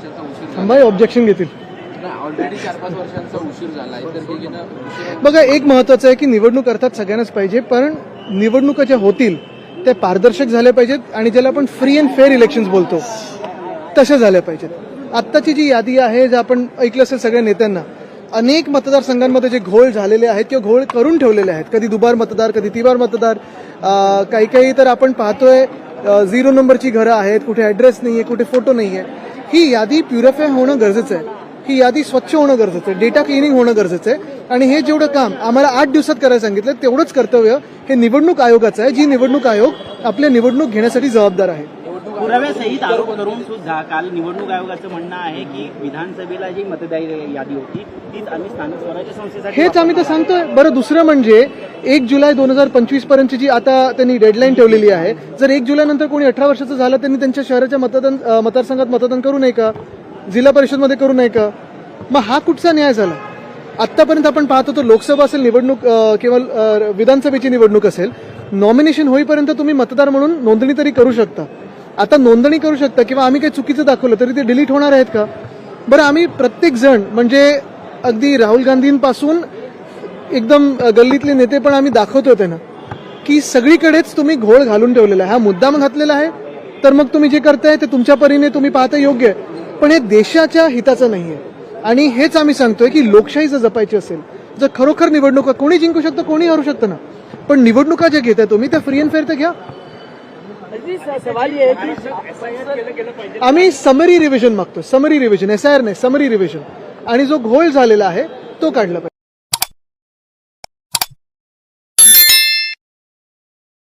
वर्षांचा उशीर थांबाई ऑब्जेक्शन घेतील. ऑलरेडी चार पाच वर्षांचा उशीर झालाय तर घेणं उशिरा बघा एक महत्वाचं आहे की निवडणूक अर्थात सगळ्यांनाच पाहिजे पण निवडणुका ज्या होतील त्या पारदर्शक झाल्या पाहिजेत आणि ज्याला आपण फ्री अँड फेअर इलेक्शन्स बोलतो तशा झाल्या पाहिजेत. आत्ताची जी यादी आहे जे आपण ऐकलं असेल सगळ्या नेत्यांना अनेक मतदारसंघांमध्ये जे घोळ झालेले आहेत किंवा घोळ करून ठेवलेले आहेत कधी दुबार मतदार कधी तिबार मतदार काही काही तर आपण पाहतोय झिरो नंबरची घरं आहेत कुठे ॲड्रेस नाही आहे कुठे फोटो नाही आहे ही यादी प्युरिफाय होणं गरजेचं आहे. ही यादी स्वच्छ होणं गरजेचं आहे. डेटा क्लिनिंग होणं गरजेचं आहे. आणि हे जेवढं काम आम्हाला आठ दिवसात करायला सांगितलं तेवढंच कर्तव्य हे निवडणूक आयोगाचं आहे जी निवडणूक आयोग आपल्या निवडणूक घेण्यासाठी जबाबदार आहे. पुराव्यासहित आरोप करून सुद्धा काल निवडणूक आयोगाचं म्हणणं आहे की विधानसभेला जी मतदार यादी होती तीच आम्ही स्थानिक स्वराज्य संस्थेसाठी हेच आम्ही तर सांगतोय. बरं दुसरं म्हणजे एक जुलै दोन हजार पंचवीस पर्यंतची जी आता त्यांनी डेडलाईन ठेवलेली आहे जर एक जुलै नंतर कोणी अठरा वर्षाचं झालं त्यांनी त्यांच्या शहराच्या मतदान मतदारसंघात मतदान करू नये का? जिल्हा परिषदमध्ये करू नये का? मग हा कुठचा न्याय झाला? आतापर्यंत आपण पाहत होतो लोकसभा असेल निवडणूक किंवा विधानसभेची निवडणूक असेल नॉमिनेशन होईपर्यंत तुम्ही मतदार म्हणून नोंदणी तरी करू शकता. आता नोंदणी करू शकता किंवा आम्ही काही चुकीचं दाखवलं तरी ते डिलीट होणार आहेत का? बरं आम्ही प्रत्येक जण म्हणजे अगदी राहुल गांधींपासून एकदम गल्लीतले नेते पण आम्ही दाखवतो त्यांना की सगळीकडेच तुम्ही घोळ घालून ठेवलेला आहे. हा मुद्दाम घातलेला आहे. तर मग तुम्ही जे करताय ते तुमच्या परीने तुम्ही पाहता योग्य आहे. पण हे देशाच्या हिताचं नाही आहे आणि हेच आम्ही सांगतोय की लोकशाही जर जपायची असेल जर खरोखर निवडणुका कोणी जिंकू शकतं कोणी हरू शकतं ना. पण निवडणुका ज्या घेताय तुम्ही त्या फ्री अँड फेअर तर घ्या. आम्ही समरी रिव्हिजन मागतो summary revision S I R नाही समरी रिव्हिजन आणि जो घोळ झालेला आहे तो काढला पाहिजे.